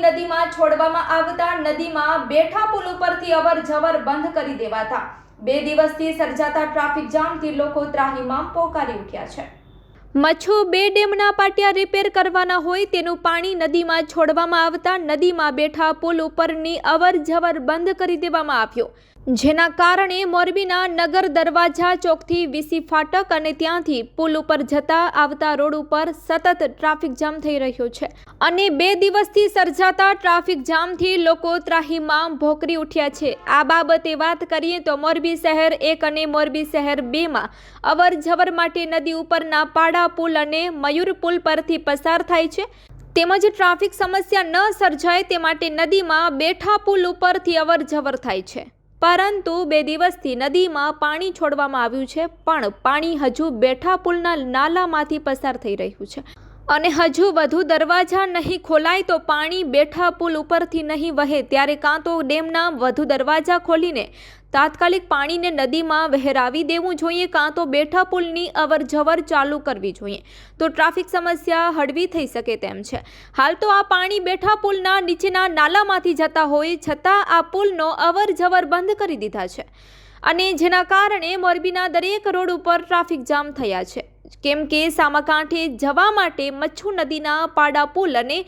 નદીમાં છોડવામાં આવતા નદીમાં બેઠા પુલ ઉપરથી અવર જવર બંધ કરી દેવાતા. બે દિવસથી સર્જાતા ટ્રાફિક જામથી લોકો ત્રાહીમાં પોકારી ઉઠ્યા છે. મચ્છુ બે ડેમના પાટિયા રિપેર કરવાના હોય તેનું પાણી નદીમાં છોડવામાં આવતા નદીમાં બેઠા પુલ ઉપરની અવર જવર બંધ કરી દેવામાં આવ્યો. જેના કારણે મોરબીના નગર દરવાજા ચોકથી વીસી ફાટક અને ત્યાંથી પુલ ઉપર જતા આવતા રોડ ઉપર સતત ટ્રાફિક જામ થઈ રહ્યો છે અને બે દિવસથી સર્જાતા ટ્રાફિક જામથી લોકો ત્રાહીમાં ભોકરી ઉઠ્યા છે. આ બાબતે વાત કરીએ તો મોરબી શહેર એક અને મોરબી શહેર બેમાં અવર જવર માટે નદી ઉપરના પાડા પુલ અને મયુર પુલ પરથી પસાર થાય છે. તેમજ ટ્રાફિક સમસ્યા ન સર્જાય તે માટે નદીમાં બેઠા પુલ ઉપરથી અવર જવર થાય છે. પરંતુ બે દિવસથી નદીમાં પાણી છોડવામાં આવ્યું છે, પણ પાણી હજુ બેઠા પુલના નાલામાંથી પસાર થઈ રહ્યું છે. અને હજુ વધુ દરવાજા નહીં ખોલાય તો પાણી બેઠા પુલ ઉપરથી નહીં વહે. ત્યારે કાં તો ડેમના વધુ દરવાજા ખોલીને તાત્કાલિક પાણીને નદીમાં વહેરાવી દેવું જોઈએ, કાં તો બેઠા પુલની અવર જવર ચાલુ કરવી જોઈએ. તો ટ્રાફિક સમસ્યા હળવી થઈ શકે તેમ છે. હાલ તો આ પાણી બેઠા પુલના નીચેના નાલામાંથી જતા હોય, છતાં આ પુલનો અવર જવર બંધ કરી દીધા છે. અને જેના કારણે મોરબીના દરેક રોડ ઉપર ટ્રાફિક જામ થયા છે. કેમ કે સામાકાંઠે જવા માટે મચ્છુ નદીના પાડા પુલ અને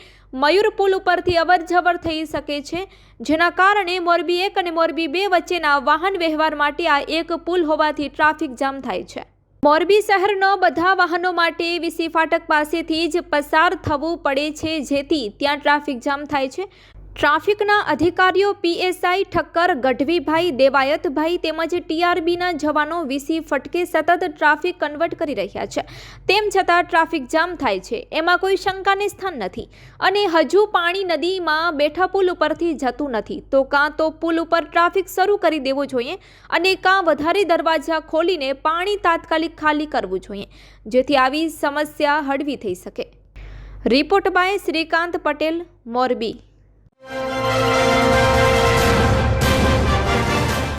મયુર પુલ ઉપરથી અવર જવર થઈ શકે છે, જેના કારણે મોરબી એક અને મોરબી બે વચ્ચેના વાહન વ્યવહાર માટે આ એક પુલ હોવાથી ટ્રાફિક જામ થાય છે. મોરબી શહેરનો બધા વાહનો માટે વીસી ફાટક પાસેથી જ પસાર થવું પડે છે, જેથી ત્યાં ટ્રાફિક જામ થાય છે. ટ્રાફિકના અધિકારીઓ પીએસઆઈ ઠક્કર, ગઢવીભાઈ દેવાયતભાઈ તેમજ ટીઆરબીના જવાનો વીસી ફટકે સતત ટ્રાફિક કન્વર્ટ કરી રહ્યા છે. તેમ છતાં ટ્રાફિક જામ થાય છે. એમાં કોઈ શંકાને સ્થાન નથી. અને હજુ પાણી નદીમાં બેઠા પુલ ઉપરથી જતું નથી. તો કાં તો પુલ ઉપર ટ્રાફિક શરૂ કરી દેવો જોઈએ અને કાં વધારે દરવાજા ખોલીને પાણી તાત્કાલિક ખાલી કરવું જોઈએ. જેથી આવી સમસ્યા હળવી થઈ શકે. Report by Shrikant Patel, Morbi.